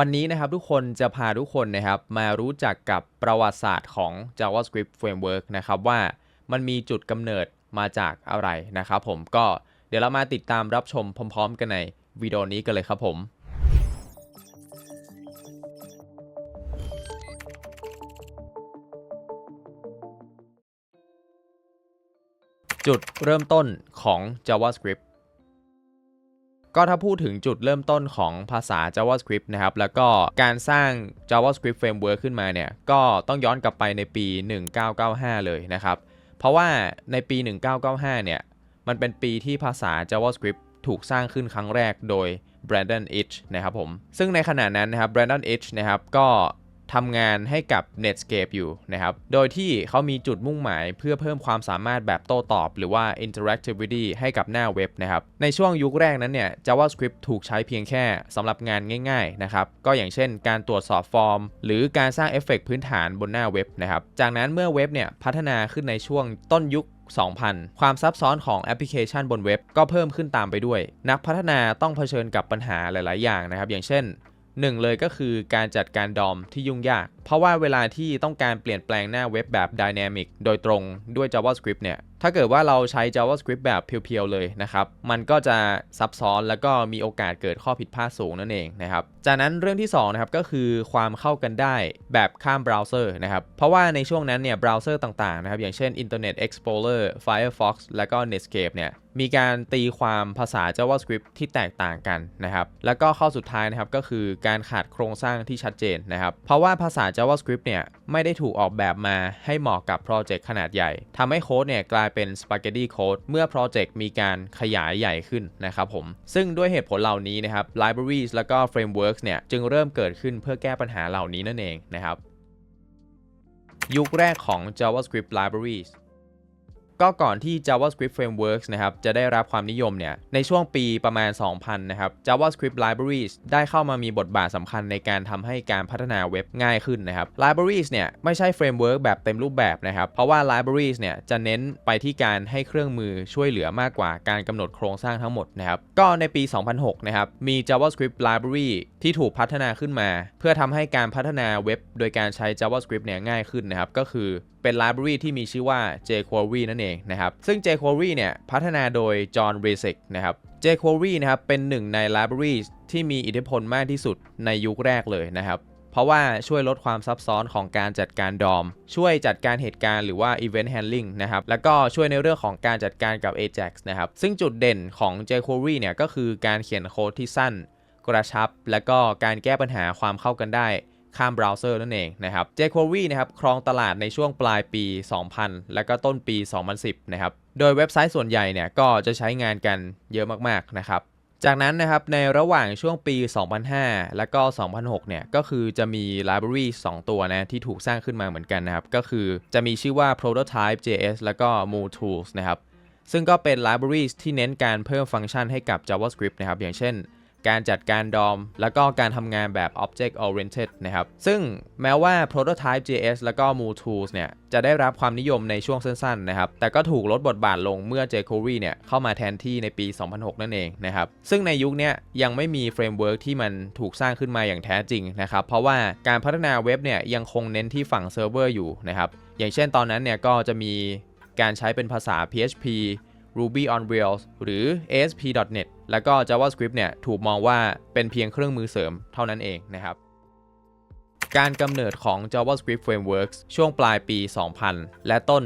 วันนี้นะครับทุกคนจะพาทุกคนนะครับมารู้จักกับประวัติศาสตร์ของ JavaScript Framework นะครับว่ามันมีจุดกำเนิดมาจากอะไรนะครับผมก็เดี๋ยวเรามาติดตามรับชมพร้อม ๆ กันในวิดีโอนี้กันเลยครับผมจุดเริ่มต้นของ JavaScript ก็ถ้าพูดถึงจุดเริ่มต้นของภาษา JavaScript นะครับ แล้วก็การสร้าง JavaScript Framework ขึ้นมาเนี่ย ก็ต้องย้อนกลับไปในปี 1995 เลยนะครับ เพราะว่าในปี 1995 เนี่ย มันเป็นปีที่ภาษา JavaScript ถูกสร้างขึ้นครั้งแรกโดย Brandon Itch นะครับผม ซึ่งในขณะนั้นนะครับ Brandon Itch นะครับ ก็ ทำงานให้กับ Netscape อยู่นะครับ โดยที่เขามีจุดมุ่งหมายเพื่อเพิ่มความสามารถแบบโต้ตอบ หรือว่า interactivity ให้กับหน้าเว็บนะครับ ในช่วงยุคแรกนั้นเนี่ย JavaScript ถูกใช้เพียงแค่สำหรับงานง่ายๆนะครับ ก็อย่างเช่นการตรวจสอบฟอร์ม หรือการสร้างเอฟเฟกพื้นฐานบนหน้าเว็บนะครับ จากนั้นเมื่อเว็บเนี่ยพัฒนาขึ้นในช่วงต้นยุค2000 ความซับซ้อนของแอปพลิเคชันบนเว็บก็เพิ่มขึ้นตามไปด้วย นักพัฒนาต้องเผชิญกับปัญหาหลาย ๆ อย่างนะครับ อย่างเช่น หนึ่งเลยก็คือการจัดการดอมที่ยุ่งยาก เพราะว่าเวลาที่ต้องการเปลี่ยนแปลงหน้าเว็บแบบ Dynamic โดยตรงด้วย JavaScript เนี่ยถ้าเกิดว่าเราใช้ JavaScript แบบเพียวๆเลยนะครับ มันก็จะซับซ้อนแล้วก็มีโอกาสเกิดข้อผิดพลาดสูงนั่นเองนะครับ จากนั้นเรื่องที่2นะครับก็คือความเข้ากันได้แบบข้ามเบราว์เซอร์นะครับ เพราะว่าในช่วงนั้นเนี่ยเบราว์เซอร์ต่างๆนะครับอย่างเช่น Internet Explorer Firefox แล้วก็ Netscape เนี่ยมีการตีความภาษา JavaScript ที่แตกต่างกันนะครับ แล้วก็ข้อสุดท้ายนะครับก็คือการขาดโครงสร้างที่ชัดเจนนะครับ เพราะว่าภาษา JavaScript เนี่ยไม่ได้ถูกออกแบบมาให้เหมาะกับโปรเจกต์ขนาดใหญ่ทำให้โค้ดเนี่ยกลายเป็น Spaghetti Code เมื่อโปรเจกต์มีการขยายใหญ่ขึ้นนะครับผม ซึ่งด้วยเหตุผลเหล่านี้นะครับ libraries แล้วก็ frameworks เนี่ยจึงเริ่มเกิดขึ้นเพื่อแก้ปัญหาเหล่านี้นั่นเองนะครับ ยุคแรกของ JavaScript libraries ก็ก่อนที่ JavaScript Frameworks นะครับจะได้รับความนิยมเนี่ยในช่วงปีประมาณ 2000 นะครับ JavaScript Libraries ได้เข้ามามีบทบาทสำคัญในการทำให้การพัฒนาเว็บง่ายขึ้นนะครับ Libraries เนี่ยไม่ใช่ Framework แบบเต็มรูปแบบนะครับ เพราะว่า Libraries เนี่ยจะเน้นไปที่การให้เครื่องมือช่วยเหลือมากกว่าการกำหนดโครงสร้างทั้งหมดนะครับ ก็ในปี 2006 นะครับมี JavaScript Library ที่ถูกพัฒนาขึ้นมา เพื่อทำให้การพัฒนาเว็บ โดยการใช้ JavaScript เนี่ยง่ายขึ้นนะครับก็คือเป็น library ที่มีชื่อว่า jQuery นั่นเองนะครับ ซึ่ง jQuery เนี่ยพัฒนาโดย John r e s i k นะครับ jQuery นะครับเป็นหนึ่งใน library ที่มีอิทธิพลมากที่สุดในยุคแรกเลยนะครับ เพราะว่าช่วยลดความซับซ้อนของการจัดการดอม ช่วยจัดการเหตุการณ์หรือว่า event handling นะครับ แล้วก็ช่วยในเรื่องของการจัดการกับ Ajax นะครับ ซึ่งจุดเด่นของ jQuery เนี่ยก็คือการเขียนโค้ดที่สั้น กระชับ และก็การแก้ปัญหาความเข้ากันได้ ข้ามเบราว์เซอร์นั่นเองนะครับ jQuery นะครับครองตลาดในช่วงปลายปี 2000 และก็ต้นปี 2010 นะครับ โดยเว็บไซต์ส่วนใหญ่เนี่ยก็จะใช้งานกันเยอะมากๆนะครับจากนั้นนะครับในระหว่างช่วงปี 2005 และก็ 2006 เนี่ยก็คือจะมี library 2 ตัวนะที่ถูกสร้างขึ้นมาเหมือนกันนะครับ ก็คือจะมีชื่อว่า prototype js แล้วก็ Moo tools นะครับ ซึ่งก็เป็น libraries ที่เน้นการเพิ่มฟังก์ชันให้กับ JavaScript นะครับ อย่างเช่น การจัดการดอม แล้วก็การทำงานแบบ Object Oriented นะครับ ซึ่งแม้ว่า Prototype JS แล้วก็ Moo Tools เนี่ย จะได้รับความนิยมในช่วงสั้นๆนะครับ แต่ก็ถูกลดบทบาทลงเมื่อ jQuery เนี่ย เข้ามาแทนที่ในปี 2006 นั่นเองนะครับ ซึ่งในยุคนี้ยังไม่มีเฟรมเวิร์กที่มันถูกสร้างขึ้นมาอย่างแท้จริงนะครับ เพราะว่าการพัฒนาเว็บเนี่ยยังคงเน้นที่ฝั่งเซิร์ฟเวอร์อยู่นะครับ อย่างเช่นตอนนั้นเนี่ยก็จะมีการใช้เป็นภาษา PHP Ruby on Rails หรือ ASP.NET แล้วก็ JavaScript เนี่ยถูกมองว่าเป็นเพียงเครื่องมือเสริมเท่านั้นเองนะครับการกำเนิดของ JavaScript Frameworks ช่วงปลายปี 2000 และต้น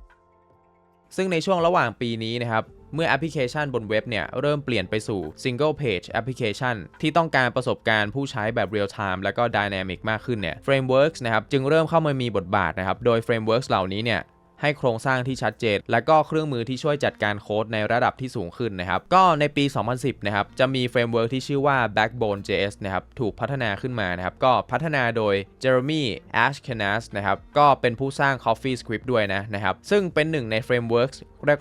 2010 ซึ่งในช่วงระหว่างปีนี้นะครับ เมื่อแอปพลิเคชันบนเว็บเนี่ย เริ่มเปลี่ยนไปสู่ Single Page Application ที่ต้องการประสบการณ์ผู้ใช้แบบ Real Time และก็ Dynamic มากขึ้นเนี่ย Frameworks นะครับ จึงเริ่มเข้ามามีบทบาทนะครับ โดย Frameworks เหล่านี้เนี่ย ให้โครงสร้างที่ชัดเจน และก็เครื่องมือที่ช่วยจัดการโค้ดในระดับที่สูงขึ้นนะครับ ก็ในปี 2010 นะครับ จะมีเฟรมเวิร์กที่ชื่อว่า Backbone JS นะครับ ถูกพัฒนาขึ้นมานะครับ ก็พัฒนาโดย Jeremy Ashkenaz นะครับ ก็เป็นผู้สร้าง Coffee Script ด้วยนะนะครับ ซึ่งเป็นหนึ่งในเฟรมเวิร์ก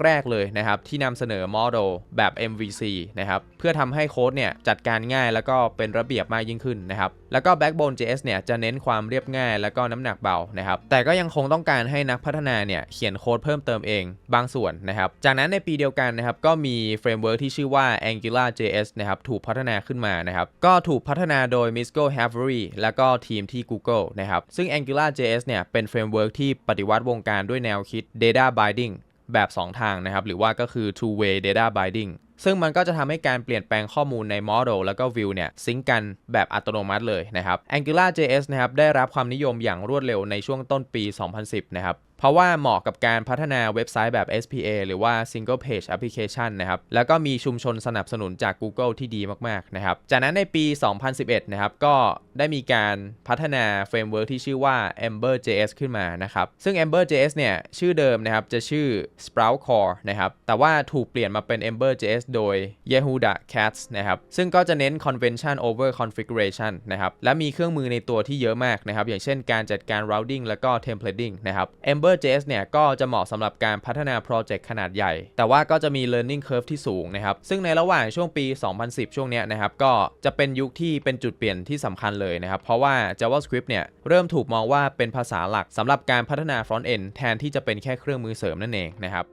แรก ๆ เลยนะครับที่นำเสนอโมเดลแบบ MVC นะครับเพื่อทำให้โค้ดเนี่ยจัดการง่ายแล้วก็เป็นระเบียบมากยิ่งขึ้นนะครับแล้วก็ Backbone JS เนี่ยจะเน้นความเรียบง่าย แล้วก็น้ำหนักเบานะครับแต่ก็ยังคงต้องการให้นักพัฒนาเนี่ยเขียนโค้ดเพิ่มเติมเองบางส่วนนะครับจากนั้นในปีเดียวกันนะครับก็มีเฟรมเวิร์กที่ชื่อว่า Angular JS นะครับถูกพัฒนาขึ้นมานะครับก็ถูกพัฒนาโดย Misco Havery แล้วก็ทีมที่ Google นะครับซึ่ง Angular JS เนี่ยเป็นเฟรมเวิร์กที่ปฏิวัติวงการด้วยแนวคิด Data Binding แบบ 2 ทางนะครับ หรือว่าก็คือ two way data binding ซึ่งมันก็จะทำให้การเปลี่ยนแปลงข้อมูลใน Model แล้วก็ View เนี่ยซิงกันแบบอัตโนมัติเลยนะครับ Angular JS นะครับได้รับความนิยมอย่างรวดเร็วในช่วงต้นปี 2010 นะครับ เพราะว่าเหมาะกับการพัฒนาเว็บไซต์แบบ SPA หรือว่า Single Page Application นะครับ แล้วก็มีชุมชนสนับสนุนจาก Google ที่ดีมาก ๆ นะครับ จากนั้นในปี 2011 นะครับ ก็ได้มีการพัฒนาเฟรมเวิร์กที่ชื่อว่า Ember JS ขึ้นมานะครับ ซึ่ง Ember JS เนี่ย ชื่อเดิมนะครับ จะชื่อ Sprout Core นะครับ แต่ว่าถูกเปลี่ยนมาเป็น Ember JS โดย Yehuda Katz นะครับ ซึ่งก็จะเน้น convention over configuration นะครับ และมีเครื่องมือในตัวที่เยอะมากนะครับ อย่างเช่นการจัดการ routing แล้วก็ templating นะครับ Ember JS เนี่ยก็จะเหมาะสำหรับการพัฒนาโปรเจกต์ขนาดใหญ่ แต่ว่าก็จะมี learning curve ที่สูงนะครับ ซึ่งในระหว่างช่วงปี 2010 ช่วงเนี้ยนะครับ ก็จะเป็นยุคที่เป็นจุดเปลี่ยนที่สำคัญเลยนะครับ เพราะว่า JavaScript เนี่ยเริ่มถูกมองว่าเป็นภาษาหลักสำหรับการพัฒนา front end แทนที่จะเป็นแค่เครื่องมือเสริมนั่นเองนะครับ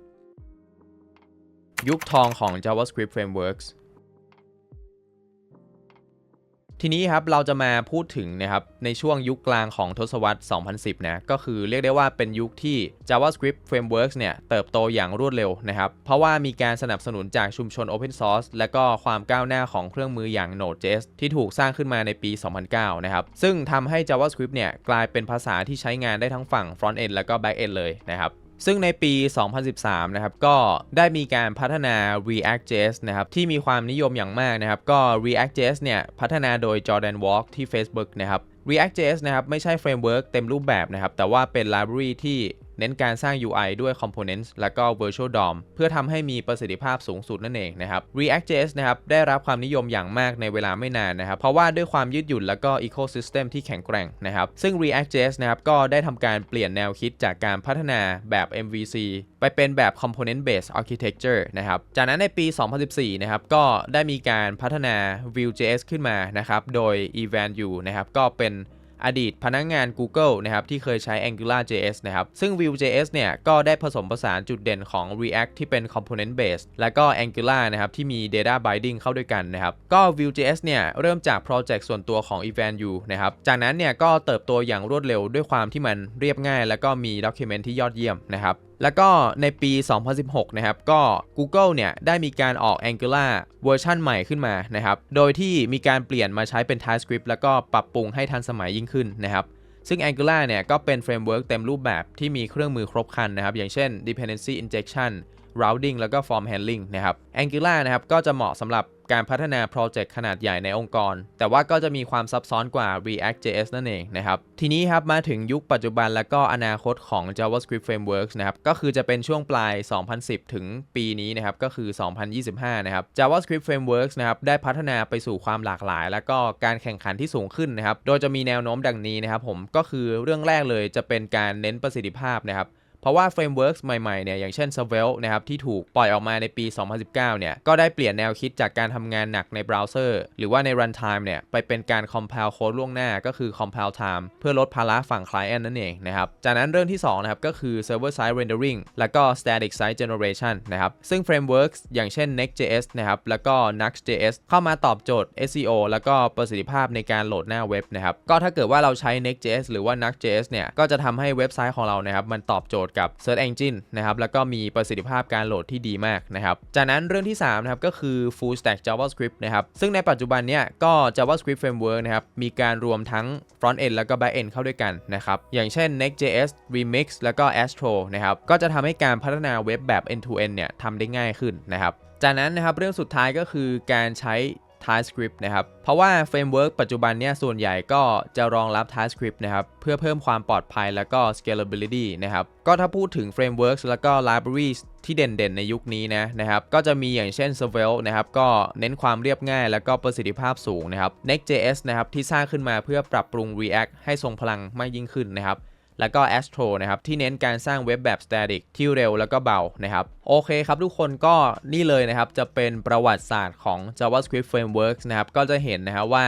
ยุคทองของ JavaScript Frameworks ทีนี้ครับเราจะมาพูดถึงนะครับในช่วงยุคกลางของทศวรรษ 2010 นะก็คือเรียกได้ว่าเป็นยุคที่ JavaScript Frameworks เนี่ยเติบโตอย่างรวดเร็วนะครับ เพราะว่ามีการสนับสนุนจากชุมชน Open Source และก็ความก้าวหน้าของเครื่องมืออย่าง Node.js ที่ถูกสร้างขึ้นมาในปี 2009 นะครับ ซึ่งทำให้ JavaScript เนี่ยกลายเป็นภาษาที่ใช้งานได้ทั้งฝั่ง Front End และก็ Back End เลยนะครับ ซึ่งในปี 2013 นะครับ ก็ได้มีการพัฒนา React.js นะครับ ที่มีความนิยมอย่างมากนะครับ ก็ React.js เนี่ย พัฒนาโดย Jordan Walk ที่ Facebook นะครับ React.js นะครับ ไม่ใช่เฟรมเวิร์กเต็มรูปแบบนะครับ แต่ว่าเป็นไลบรารีที่ เน้นการสร้าง UI ด้วย Components และก็ Virtual DOM เพื่อทำให้มีประสิทธิภาพสูงสุดนั่นเองนะครับ React.js นะครับได้รับความนิยมอย่างมากในเวลาไม่นานนะครับ เพราะว่าด้วยความยืดหยุ่นและก็ Ecosystem ที่แข็งแกร่งนะครับ ซึ่ง React.js นะครับก็ได้ทำการเปลี่ยนแนวคิดจากการพัฒนาแบบ MVC ไปเป็นแบบ Component Based Architecture นะครับ จากนั้นในปี 2014 นะครับก็ได้มีการพัฒนา Vue.js ขึ้นมานะครับ โดย Evan Yu นะครับก็เป็น อดีตพนักงงาน Google นะครับที่เคยใช้ AngularJS นะครับซึ่ง Vue.js เนี่ยก็ได้ผสมผสานจุดเด่นของ React ที่เป็น Component Based และก็ Angular นะครับที่มี Data Binding เข้าด้วยกันนะครับก็ Vue.js เนี่ยเริ่มจากโปรเจกต์ส่วนตัวของ Evan u นะครับจากนั้นเนี่ยก็เติบโตอย่างรวดเร็วด้วยความที่มันเรียบง่าย แล้วก็มี Document ที่ยอดเยี่ยมนะครับแล้วก็ในปี 2016 นะครับ ก็ Google เนี่ย ได้มีการออก Angular เวอร์ชันใหม่ขึ้นมานะครับ โดยที่มีการเปลี่ยนมาใช้เป็น TypeScript แล้วก็ปรับปรุงให้ทันสมัยยิ่งขึ้นนะครับซึ่ง Angular เนี่ยก็เป็นเฟรมเวิร์กเต็มรูปแบบที่มีเครื่องมือครบครันนะครับ อย่างเช่น dependency injection routing แล้วก็ form handling นะครับ Angular นะครับก็จะเหมาะสำหรับ การพัฒนาโปรเจกต์ขนาดใหญ่ในองค์กร แต่ว่าก็จะมีความซับซ้อนกว่า React.js นั่นเองนะครับ ทีนี้ครับมาถึงยุคปัจจุบันและก็อนาคตของ JavaScript Frameworks นะครับ ก็คือจะเป็นช่วงปลาย 2010 ถึงปีนี้นะครับ ก็คือ 2025 นะครับ JavaScript Frameworks นะครับ ได้พัฒนาไปสู่ความหลากหลาย และก็การแข่งขันที่สูงขึ้นนะครับ โดยจะมีแนวโน้มดังนี้นะครับผม ก็คือเรื่องแรกเลยจะเป็นการเน้นประสิทธิภาพนะครับ เพราะว่าเฟรมเวิร์กใหม่ๆเนี่ยอย่างเช่น s v e l นะครับที่ถูกปล่อยออกมาในปี 2019 เนี่ยก็ได้เปลี่ยนแนวคิดจากการทำงานหนักในเบราว์เซอร์หรือว่าใน runtime เนี่ยไปเป็นการ compile โค้ดล่วงหน้าก็คือ compile time เพื่อลดภาระฝั่ง client นั่นเองนะครับจากนั้นเรื่องที่2นะครับก็คือ server side rendering แล้วก็ static site generation นะครับซึ่ง frameworks อย่างเช่น Next.js นะครับแล้วก็ Nuxt.js เข้ามาตอบโจทย์ SEO แล้วก็ประสิทธิภาพในการโหลดหน้าเว็บนะครับก็ถ้าเกิดว่าเราใช้ Next.js หรือว่า Nuxt.js เนี่ยก็จะทำให้เว็บไซต์ของเรานะครับมันตอบโจทย์กับ Search Engine นะครับแล้วก็มีประสิทธิภาพการโหลดที่ดีมากนะครับจากนั้นเรื่องที่3นะครับก็คือ Full Stack JavaScript นะครับซึ่งในปัจจุบันเนี่ยก็ JavaScript Framework นะครับมีการรวมทั้ง Front End แล้วก็ Back End เข้าด้วยกันนะครับอย่างเช่น Next.js Remix แล้วก็ Astro นะครับก็จะทำให้การพัฒนาเว็บแบบ End to End เนี่ยทำได้ง่ายขึ้นนะครับจากนั้นนะครับเรื่องสุดท้ายก็คือการใช้ TypeScript นะครับ เพราะว่าเฟรมเวิร์กปัจจุบันเนี่ยส่วนใหญ่ก็จะรองรับ TypeScript นะครับเพื่อเพิ่มความปลอดภัยแล้วก็ scalability นะครับก็ถ้าพูดถึง frameworks แล้วก็ libraries ที่เด่นๆ ในยุคนี้นะนะครับก็จะมีอย่างเช่น Svelte นะครับก็เน้นความเรียบง่ายแล้วก็ประสิทธิภาพสูงนะครับ Next.js นะครับที่สร้างขึ้นมาเพื่อปรับปรุง React ให้ทรงพลังมากยิ่งขึ้นนะครับ แล้วก็ Astro นะครับที่เน้นการสร้างเว็บแบบ static ที่เร็วแล้วก็เบานะครับโอเคครับทุกคนก็นี่เลยนะครับจะเป็นประวัติศาสตร์ของ JavaScript Frameworks นะครับก็จะเห็นนะครับว่า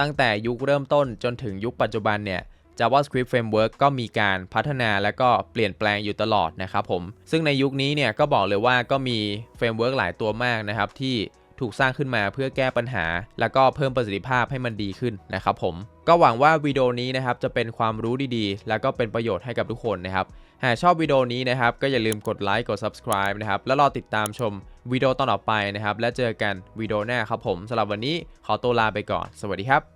ตั้งแต่ยุคเริ่มต้นจนถึงยุคปัจจุบันเนี่ย JavaScript Framework ก็มีการพัฒนาและก็เปลี่ยนแปลงอยู่ตลอดนะครับผม ซึ่งในยุคนี้เนี่ยก็บอกเลยว่าก็มีเฟรมเวิร์กหลายตัวมากนะครับที่ ถูกสร้างขึ้นมาเพื่อแก้ปัญหา แล้วก็เพิ่มประสิทธิภาพให้มันดีขึ้นนะครับผมก็หวังว่าวิดีโอนี้นะครับจะเป็นความรู้ดีๆ แล้วก็เป็นประโยชน์ให้กับทุกคนนะครับหากชอบวิดีโอนี้นะครับก็อย่าลืมกดไลค์กด subscribe นะครับแล้วรอติดตามชมวิดีโอตอนต่อไปนะครับและเจอกันวิดีโอหน้าครับผมสำหรับวันนี้ขอตัวลาไปก่อน สวัสดีครับ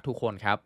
ทุกคนครับ